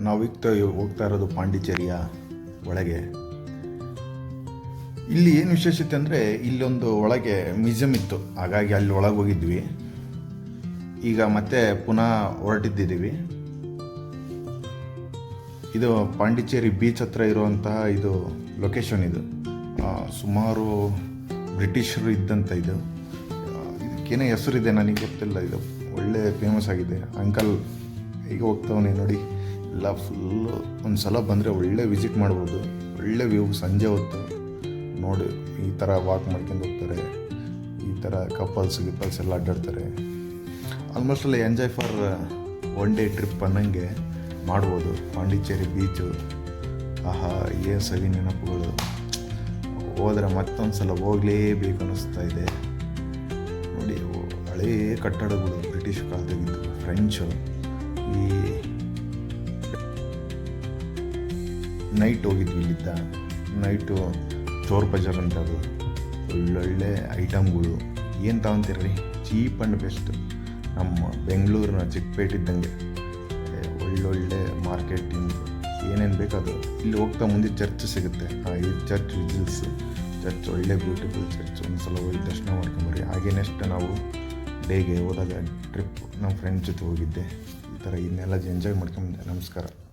ನಾವು ಹೋಗ್ತಾ ಇರೋದು ಪಾಂಡಿಚೇರಿಯ ಒಳಗೆ. ಇಲ್ಲಿ ಏನು ವಿಶೇಷತೆ ಅಂದರೆ ಇಲ್ಲೊಂದು ಒಳಗೆ ಮ್ಯೂಸಿಯಂ ಇತ್ತು. ಹಾಗಾಗಿ ಅಲ್ಲಿ ಒಳಗೆ ಹೋಗಿದ್ವಿ. ಈಗ ಮತ್ತೆ ಪುನಃ ಹೊರಟಿದ್ದೀವಿ ಇದು ಪಾಂಡಿಚೇರಿ ಬೀಚ್ ಹತ್ರ ಇರುವಂತಹ ಇದು ಲೊಕೇಶನ್ ಇದು. ಸುಮಾರು ಬ್ರಿಟಿಷರು ಇದ್ದಂಥ ಇದು. ಇದಕ್ಕೇನೇ ಇದಕ್ಕೇನೋ ಹೆಸರಿದೆ ನನಗೆ ಗೊತ್ತಿಲ್ಲ. ಇದು ಒಳ್ಳೆ ಫೇಮಸ್ ಆಗಿದೆ. ಅಂಕಲ್ ಈಗ ಹೋಗ್ತಾವನೆ ನೋಡಿ. ಎಲ್ಲ ಫುಲ್ಲು ಒಂದು ಸಲ ಬಂದರೆ ಒಳ್ಳೆ ವಿಸಿಟ್ ಮಾಡ್ಬೋದು. ಒಳ್ಳೆ ವ್ಯೂ ಸಂಜೆ ಹೊತ್ತು ನೋಡಿ, ಈ ಥರ ವಾಕ್ ಮಾಡ್ಕೊಂಡು ಹೋಗ್ತಾರೆ. ಈ ಥರ ಕಪಲ್ಸ್ ಗಿಪಲ್ಸ್ ಎಲ್ಲ ಅಡ್ಡಾಡ್ತಾರೆ. ಆಲ್ಮೋಸ್ಟ್ ಅಲ್ಲಿ enjoy for one day trip ಅನ್ನಂಗೆ ಮಾಡ್ಬೋದು. ಪಾಂಡಿಚೇರಿ ಬೀಚು ಆಹಾ, ಏನು ಸವಿ ನೆನಪುಗಳು. ಹೋದರೆ ಮತ್ತೊಂದು ಸಲ ಹೋಗಲೇಬೇಕು ಅನ್ನಿಸ್ತಾ ಇದೆ. ನೋಡಿ ಹಳೇ ಕಟ್ಟಡಗಳು, ಬ್ರಿಟಿಷ್ ಕಾಲದಾಗಿದ್ದು ಫ್ರೆಂಚು ಈ ನೈಟ್ ಹೋಗಿದ್ವಿ ಇಲ್ಲಿದ್ದ. ನೈಟು ಚೋರ್ ಬಜಾರ್ ಅಂತ ಅದು. ಒಳ್ಳೊಳ್ಳೆ ಐಟಮ್ಗಳು ಏನು ತಗೊಂತೀರಿ ಚೀಪ್ ಆ್ಯಂಡ್ ಬೆಸ್ಟ್ ನಮ್ಮ ಬೆಂಗಳೂರಿನ ಚಿಕ್ಕಪೇಟೆ ಇದ್ದಂಗೆ. ಒಳ್ಳೊಳ್ಳೆ ಮಾರ್ಕೆಟಿಂಗ್ ಏನೇನು ಬೇಕದು ಇಲ್ಲಿ ಹೋಗ್ತಾ ಮುಂದೆ ಚರ್ಚ್ ಸಿಗುತ್ತೆ. ಆ, ಈ ಚರ್ಚ್ ವಿಜಿಲ್ಸ್ ಚರ್ಚ್ ಒಳ್ಳೆ ಬ್ಯೂಟಿಫುಲ್ ಚರ್ಚ್ ಒಂದು ಸಲ ಹೋಗಿ ದರ್ಶನ ಮಾಡ್ಕೊಂಬರಿ ಹಾಗೆ ನೆಕ್ಸ್ಟ್ ನಾವು ಡೇಗೆ ಹೋದಾಗ ಟ್ರಿಪ್ ನಮ್ಮ ಫ್ರೆಂಡ್ ಜೊತೆ ಹೋಗಿದ್ದೆ. ಈ ಥರ ಇನ್ನೆಲ್ಲ ಎಂಜಾಯ್ ಮಾಡ್ಕೊಂಬಂದೆ ನಮಸ್ಕಾರ.